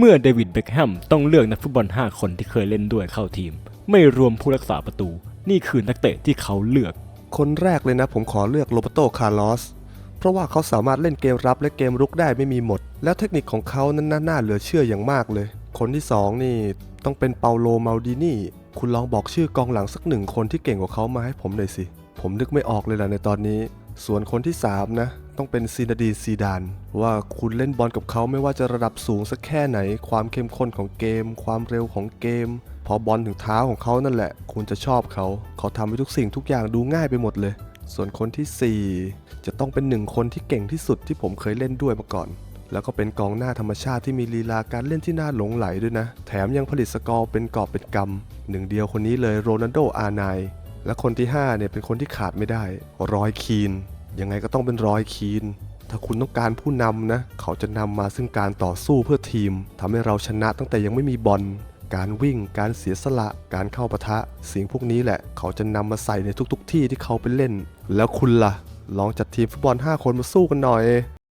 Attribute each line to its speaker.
Speaker 1: เมื่อเดวิดเบคแฮมต้องเลือกนักฟุตบอล 5 คนที่เคยเล่นด้วยเข้าทีม ไม่รวมผู้รักษาประตู นี่คือนักเตะที่เขาเลือก
Speaker 2: คนแรกเลยนะผมขอเลือกโรเบโตคาร์ลอสเพราะว่าเขาสามารถเล่นเกมรับและเกมรุกได้ไม่มีหมด แล้วเทคนิคของเขานั้นน่าเหลือเชื่ออย่างมากเลย คนที่สองนี่ต้องเป็นเปาโลมาลดินีคุณลองบอกชื่อกองหลังสักหนึ่งคนที่เก่งกว่าเขามาให้ผมหน่อยสิ ผมนึกไม่ออกเลยล่ะในตอนนี้ ส่วนคนที่สามนะ ต้องเป็นซีนาดีซีดาน ว่าคุณเล่นบอลกับเขาไม่ว่าจะระดับสูงสักแค่ไหน ความเข้มข้นของเกม ความเร็วของเกม พอบอลถึงเท้าของเขานั่นแหละ คุณจะชอบเขา เขาทำให้ทุกสิ่งทุกอย่างดูง่ายไปหมดเลย ส่วนคนทีสี่4 จะต้องเป็นหนึ่งคนที่เก่งที่สุดที่ผมเคยเล่นด้วยมาก่อน แล้วก็เป็นกองหน้าธรรมชาติที่มีลีลาการเล่นที่น่าหลงไหลด้วยนะ แถมยังผลิตสกอร์เป็นกอบเป็นกำหนึ่งเดียวคนนี้เลยโรนัลโดอาร์ไน และคนที่ห้าเนี่ยเป็นคนที่ขาดไม่ได้รอยคีนยังไงก็ต้องเป็นรอยคีน ถ้าคุณต้องการผู้นำนะ เขาจะนำมาซึ่งการต่อสู้เพื่อทีมทำให้เราชนะตั้งแต่ยังไม่มีบอลการวิ่ง การเสียสละ การเข้าปะทะ สิ่งพวกนี้แหละ เขาจะนำมาใส่ในทุกๆทที่ที่เขาไปเล่น แล้วคุณล่ะ ลองจัดทีมฟุตบอล 5 คนมาสู้กันหน่อย